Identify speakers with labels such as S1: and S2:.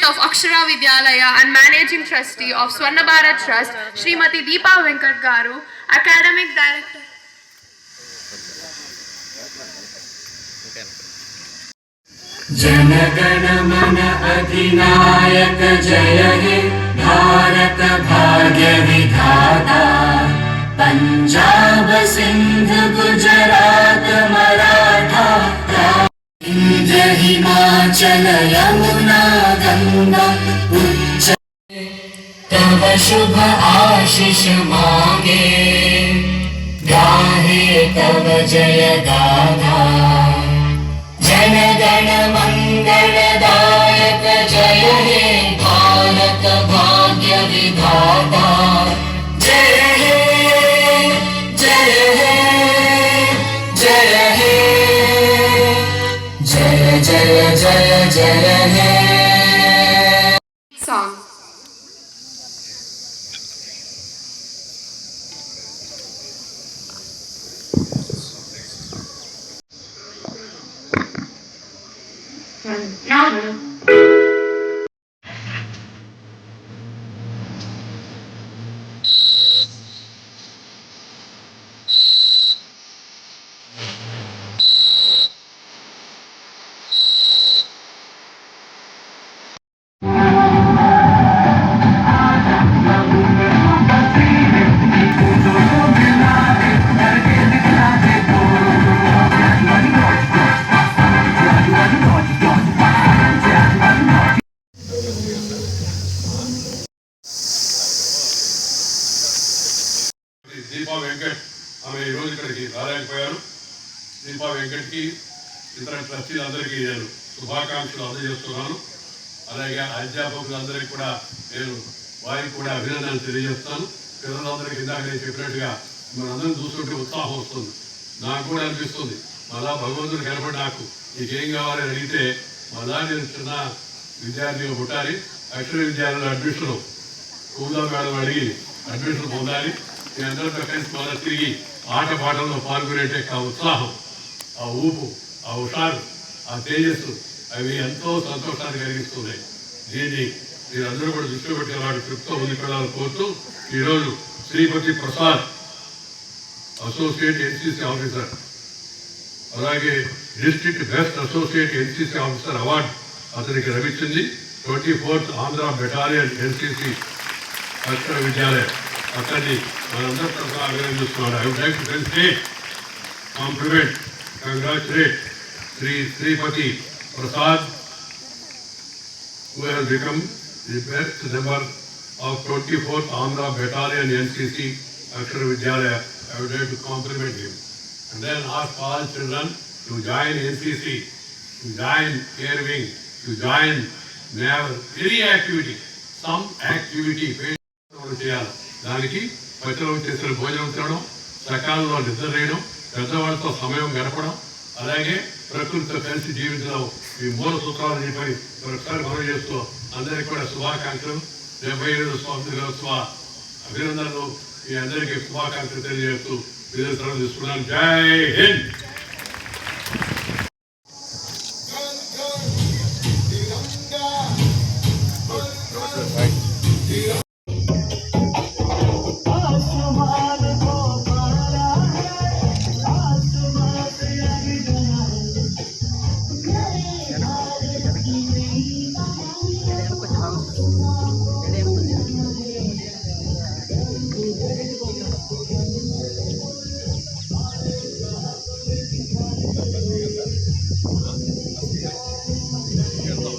S1: President of Akshara Vidyalaya and Managing Trustee of Swarna Bharat Trust, Srimati Deepa Venkat Garu, Academic Director.
S2: जनगण मन अधिनायक जय हे भारत भाग्य विधाता हिमाचल यमुना गङ्गा उच्च तव शुभ आशिष मागे। गाहे तव जय गाथा जन गण मङ्गलदायक जय हे Jaya Jaya Hai.
S1: Song. Now.
S3: Deepa Venkat ఆమె ఈరోజు ఇక్కడికి రాలేకపోయారు. దీపా వెంకట్కి ఇతర ట్రస్టీలందరికీ నేను శుభాకాంక్షలు అందజేస్తున్నాను. అలాగే అధ్యాపకులందరికీ కూడా నేను వారికి కూడా అభినందనలు తెలియజేస్తాను. పిల్లలందరికీ ఇందాక నేను చెప్పినట్టుగా మనందరం చూస్తుంటే ఉత్సాహం వస్తుంది. నాకు కూడా అనిపిస్తుంది. మళ్ళా భగవంతుడు కనపడి నాకు నీకేం కావాలని అడిగితే మళ్ళా నేను చిన్న విద్యార్థిగా పుట్టాలి. అక్షర విద్యాలయంలో అడ్మిషన్ కూదా మేడం అడిగి అడ్మిషన్ పొందాలి. అందరితో కలిసి మళ్ళీ తిరిగి ఆట పాటల్లో పాల్గొనేటే ఆ ఉత్సాహం ఆ ఊపు ఆ హుషారు ఆ తేజస్సు అవి ఎంతో సంతోషాన్ని కలిగిస్తున్నాయి. దీన్ని మీరందరూ కూడా దృష్టిలో పెట్టేవాడు వాటి తృప్తితో వదిలిపెట్టాలని కోరుతూ ఈరోజు Sripathi Prasad associate NCC officer అలాగే district best associate NCC officer award అతనికి లభించింది. Twenty fourth Andhra battalion NCC Akshara Vidyalayam. అతన్ని మనందరి తరఫున అభినందిస్తున్నాడు I would like to felicitate compliment congratulate Shri Sripathi Prasad who has become the best member of 24th Andhra Battalion NCC Akshara Vidyalaya. I would like to compliment him. And then ask all children to join NCC, to join Air Wing, to join naval, any activity, some activity. దానికి పచ్చలు చేసిన భోజనం తినడం సకాలంలో నిద్ర చేయడం పెద్దవాళ్ళతో సమయం గడపడం అలాగే ప్రకృతితో కలిసి జీవించడం ఈ మూల సూత్రాలు చెప్పి మరొకసారి మనం చేస్తూ అందరికీ కూడా శుభాకాంక్షలు. డెబ్బై ఏడు స్వామి దినోత్సవ అభినందనలు. మీ అందరికీ శుభాకాంక్షలు తెలియజేస్తూ విదేశాలు తీసుకున్నాను. జై హింద్!